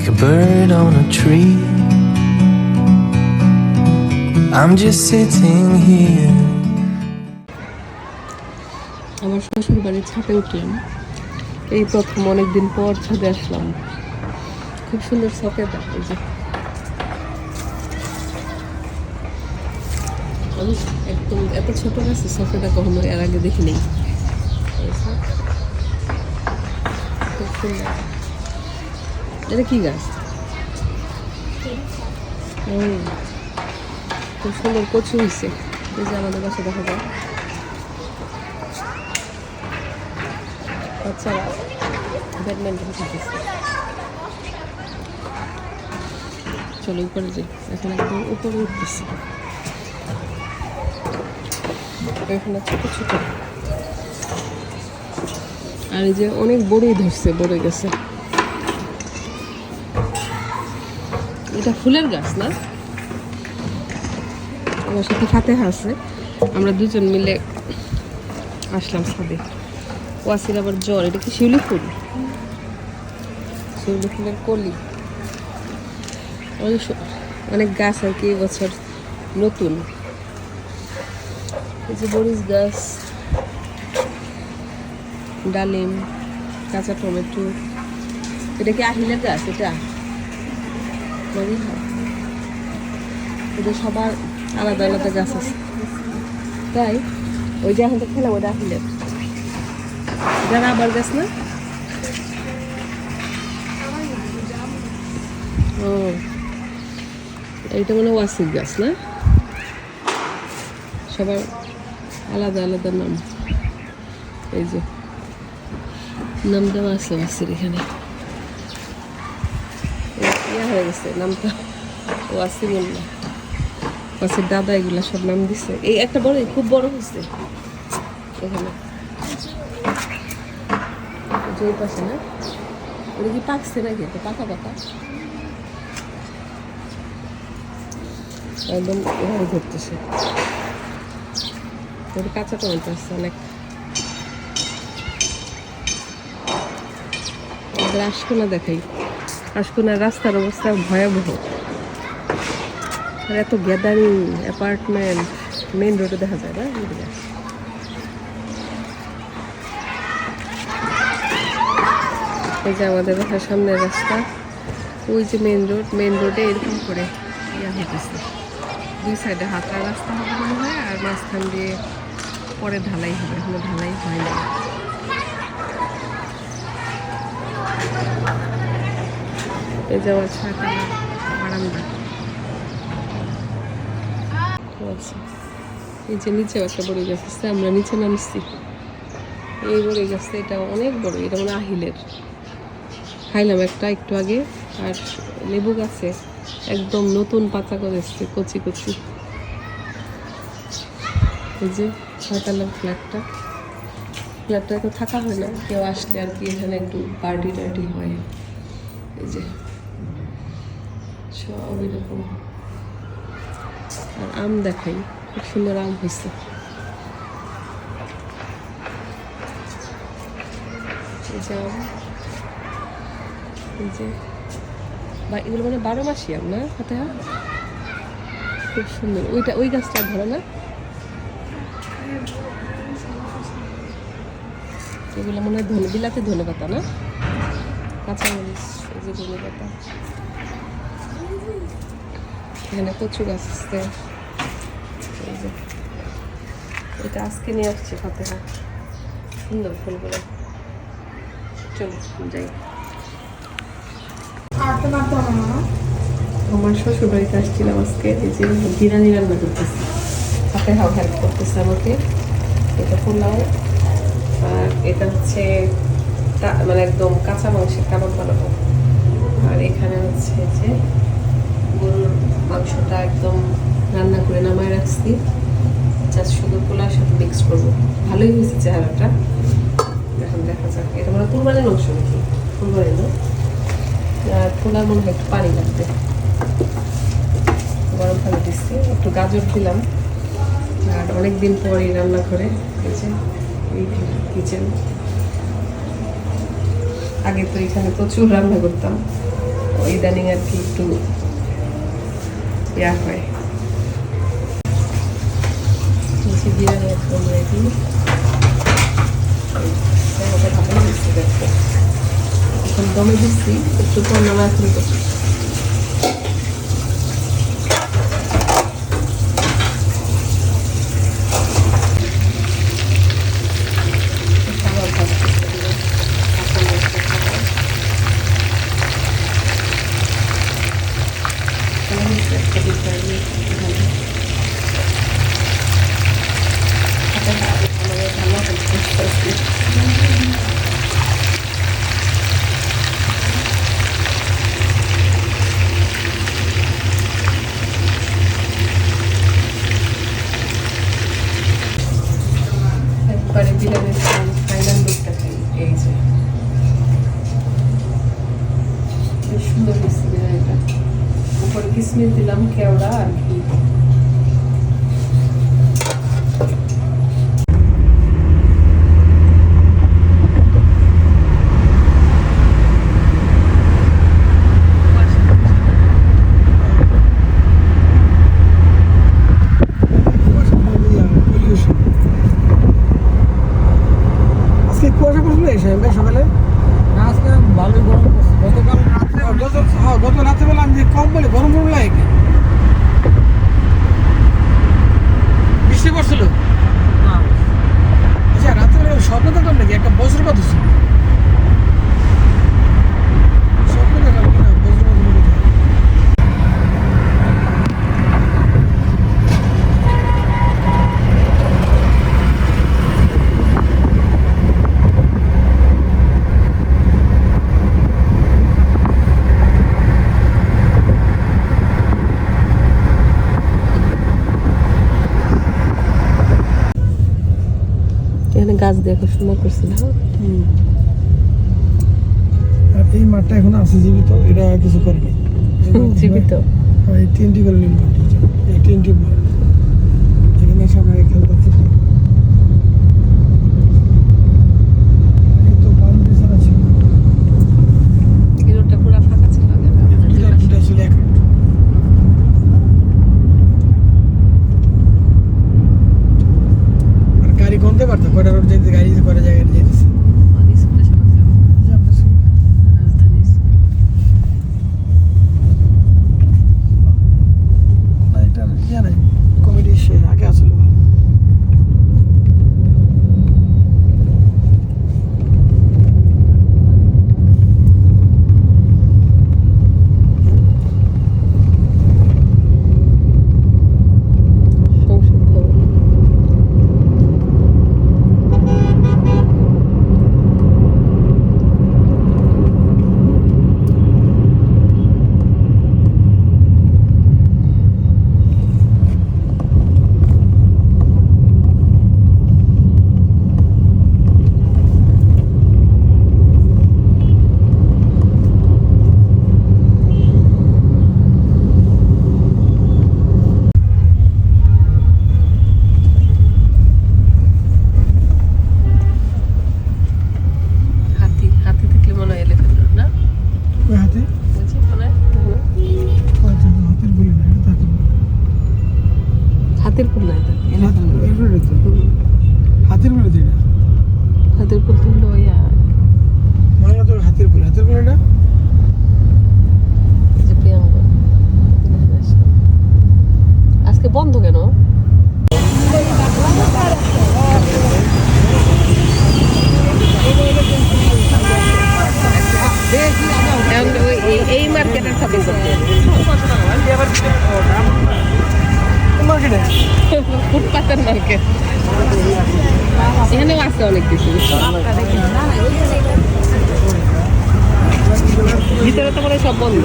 like a bird on a tree. I'm just sitting here. আমার শ্বশুর বাড়ির ছাদে উঠলাম। এই প্রথম অনেকদিন পর ছাদে আসলাম। খুব সুন্দর সকেট এই যে একদম এত ছোট গাছে সকেটা কখনো এর আগে দেখিনি। খুব সুন্দর। এটা কি গাছ? খুব সুন্দর কচু হয়েছে এই যে আমাদের বাসা দেখা যায়। ব্যাডমিন্টন চলো উপরে যাই। এখন একদম উপরে উঠতেছি। এখানে আর এই যে অনেক বড়ই ধরছে বড় গেছে। এটা ফুলের গাছ না? আমার সাথে ফাতেহা আছে। আমরা দুজন মিলে আসলাম ছাদে। ওয়াসির আবার জ্বর। এটা কি শিউলি ফুল? শিউলি ফুলের কলি। অনেক গাছ আর কি এবছর নতুন। এই যে বরিস গাছ, ডালিম, কাঁচা টমেটো। এটা কি আহিলের গাছ? এটা? মনে হয়। সবার আলাদা আলাদা গাছ আছে। তাই ওই যে এখন তো খেলাম ওটা আহিলের যারা আবার গাছ না? ও, এইটা মানে ওয়াসির গাছ না? সবার আলাদা আলাদা নাম। এই যে নাম দেওয়া আছে ওয়াসির এখানে। ইয়া হয়ে গেছে, নামটা ওয়াসি মোল্লা ওয়াসির দাদা এগুলা সব নাম দিছে। এই একটা বড় খুব বড় হয়েছে এখানে। যে ওই পাশে না? ওটা কি পাকছে নাকি? এটা পাকা পাকা? একদম এভাবে ধরতেছে। ওটা কাঁচা টমেটো আছে অনেক। আমাদের দেখাই। আশকোনার রাস্তার অবস্থা ভয়াবহ। আর এত গ্যাদারিং অ্যাপার্টমেন্ট মেন রোডে দেখা যায় না। এই যে আমাদের বাসার সামনের রাস্তা। ওই যে মেন রোড মেন রোডে এরকম করে ইয়া হতেছে দুই সাইডে হাতার রাস্তা হবে মনে হয়, আর মাঝখান দিয়ে পরে ঢালাই হবে। এখনও ঢালাই হয় না এই যে ছাটা বারান্দা। এই যে নিচে একটা বড় গাছ আছে, আমরা নিচে নামছি। এই বড় গাছটা এটা অনেক বড়, এটা মানে আহিলের। খাইলাম একটা একটু আগে, আর লেবু গাছে একদম নতুন পাতা করেছে কচি কচি। এই যে ছয়তলার ফ্ল্যাটটা। ফ্ল্যাটটা তো থাকা হয় না, কেউ আসলে আর কি এখানে একটু পার্টি টার্টি হয়। এই যে সব এরকম আর আম দেখাই, খুব সুন্দর আম হয়েছে। এগুলো মানে বারো মাসি আম না, হাতে খুব সুন্দর। ওইটা, ওই গাছটা ধরো না। এগুলো মনে হয় ধনে, বিলাতে ধনে পাতা না? কাঁচা মরিচ যে ধনে পাতা। এখানে কচু গাছ যে এটা আজকে নিয়ে আসছে হাতে হাত সুন্দর ফুলগুলো। চলো যাই। আমার শ্বশুর বাড়িতে আসছিলাম আজকে এই যে বিরিয়ানি রান্না করতেছি। হাতে হাও হেল্প করতেছে আমাকে। এটা পোলাও আর এটা হচ্ছে মানে একদম কাঁচা মাংসের কাবাব বানাবো। আর এখানে হচ্ছে যে মাংসটা একদম রান্না করে নামায় রাখছি। জাস্ট শুধু কোলার সাথে মিক্স করব। ভালোই হয়েছে চেহারাটা। এখন দেখা যাক। এটা মানে কুরবানির অংশ নাকি? কুরবানি আর কোলার মনে হয় একটু পানি লাগবে। গরম পানি দিচ্ছি। একটু গাজর দিলাম আর অনেকদিন পরই রান্না করে। কিচেন আগে তো এখানে প্রচুর রান্না করতাম। ইদানিং আর কি একটু ইয়া হয় বিরিয়ানি একদম রেডি এখন দমে দিচ্ছি একটু পণ্য এখন দিয়েছিলাম কেওড়া আর কি গাছ দিয়ে খুব সুন্দর করছি না আর এই মাঠটা এখন আছে জীবিত এটা কিছু করবে জীবিত। এই তিনটি করে নিম্ন এই তিনটি বন্ধ কেন? এই মার্কেটের শপিং করতে মার্কেট। এখানেও আছে অনেক কিছু। ভিতরে তো মনে হয় সব বন্ধ।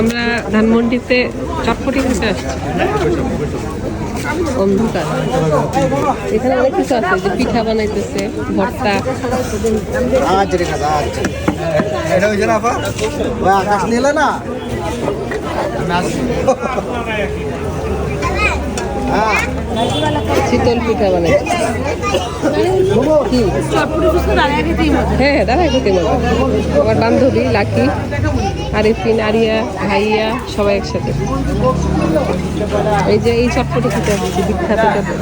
আমরা ধানমন্ডিতে চটপটি খেতে আসছি। অন্ধকার। এখানে অনেক কিছু আছে যে পিঠা বানাইতেছে ভর্তা। আকাশ নিলে না? হ্যাঁ। শীতল পিঠা বানাইছে। হ্যাঁ হ্যাঁ দাঁড়াই খেতে মজা আমার বান্ধবী লাকি। আরিফিন আরিয়া ভাইয়া সবাই একসাথে। এই যে এই চটপটি খেতে আসছি বিখ্যাত চটপটি।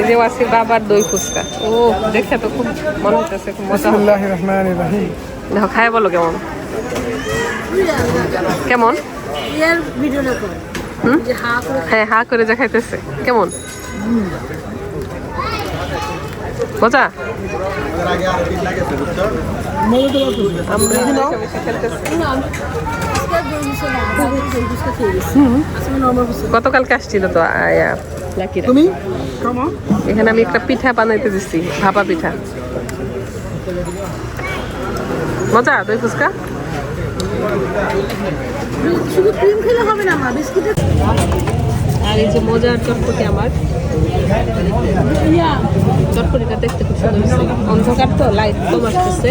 এই যে ওয়াসির বাবার দই ফুচকা। ও দেখে তো খুব মনে হচ্ছে খুব মজা। দেখো খায় বলো কেমন? কেমন? ইয়ার ভিডিওটা কর হুম? হা করে হ্যাঁ হা করে যা খাইতেছে। কেমন? মজা? আমরা খেলতেছি। গতকালকে আসছিল তো আয়া তুমি? এখানে আমি একটা পিঠা বানাইতে দিচ্ছি ভাপা পিঠা। মজা? দই ফুচকা? শুধু ক্রিম খেলে হবে না মা বিস্কিটের আর এই যে মজার চটপটি আমার। চটপটিটা দেখতে খুব সুন্দর অন্ধকার তো লাইট কম আসতেছে।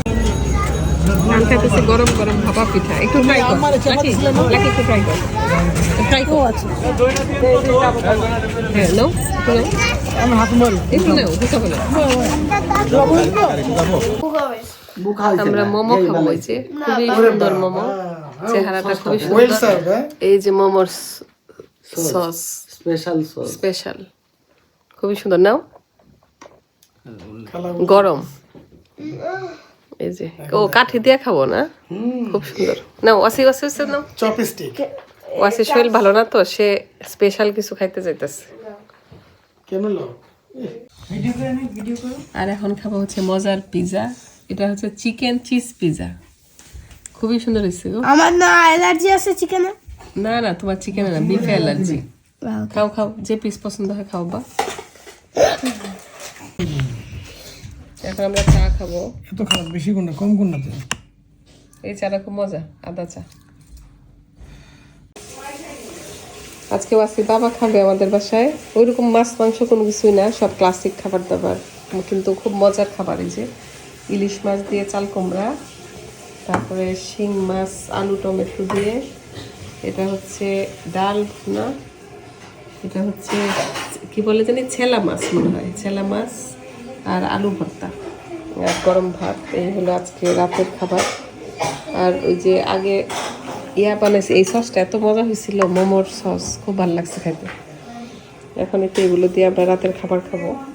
আমি খাইতেছি গরম গরম ভাপা পিঠা। একটু ট্রাই কর। লাকি লাকি একটু ট্রাই কর। ট্রাই কর আছে হ্যাঁ নাও একটু নাও আমি হাত মারি একটু নাও বুঝতে পারো আমরা মোমো খাব এই যে খুবই সুন্দর মোমো। চেহারাটা খুবই সুন্দর। হ্যাঁ? এই যে মোমোর সস। স্পেশাল সস স্পেশাল খুবই সুন্দর। নাও। গরম। এই যে ও কাঠি দিয়ে খাব না? খুব সুন্দর। নাও ওয়াসি ওয়াসি ওয়াসি নাও চপস্টিক ওয়াসির শরীর ভালো না তো সে স্পেশাল কিছু খাইতে যাইতেছে। কেমন লো? ভিডিও করে নি ভিডিও করো। আর এখন খাব হচ্ছে মজার পিজা এটা হচ্ছে চিকেন চিজ পিজা খুবই সুন্দর হয়েছে গো। আমার না অ্যালার্জি আছে চিকেনে না না তোমার চিকেন না বিফে অ্যালার্জি খাও খাও যে পিস পছন্দ হয় খাও বা। এখন আমরা চা খাব। এত খারাপ বেশি কোন না কম কোন না এই চাটা খুব মজা আদা চা। আজকে আসি বাবা খাবে আমাদের বাসায়। ওইরকম মাছ মাংস কোনো কিছুই না সব ক্লাসিক খাবার দাবার। কিন্তু খুব মজার খাবার এই যে ইলিশ মাছ দিয়ে চাল কুমড়া তারপরে শিং মাছ আলু টমেটো দিয়ে। এটা হচ্ছে ডাল ভুনা। এটা হচ্ছে কি বলে জানি? ছেলা মাছ মনে হয় ছেলা মাছ। আর আলু ভর্তা। আর গরম ভাত, এই হলো আজকে রাতের খাবার। আর ওই যে আগে ইয়া বানাইছে, এই সসটা এত মজা হয়েছিল, মোমোর সস, খুব ভালো লাগছে খাইতে। এখন একটু এগুলো দিয়ে আমরা রাতের খাবার খাব।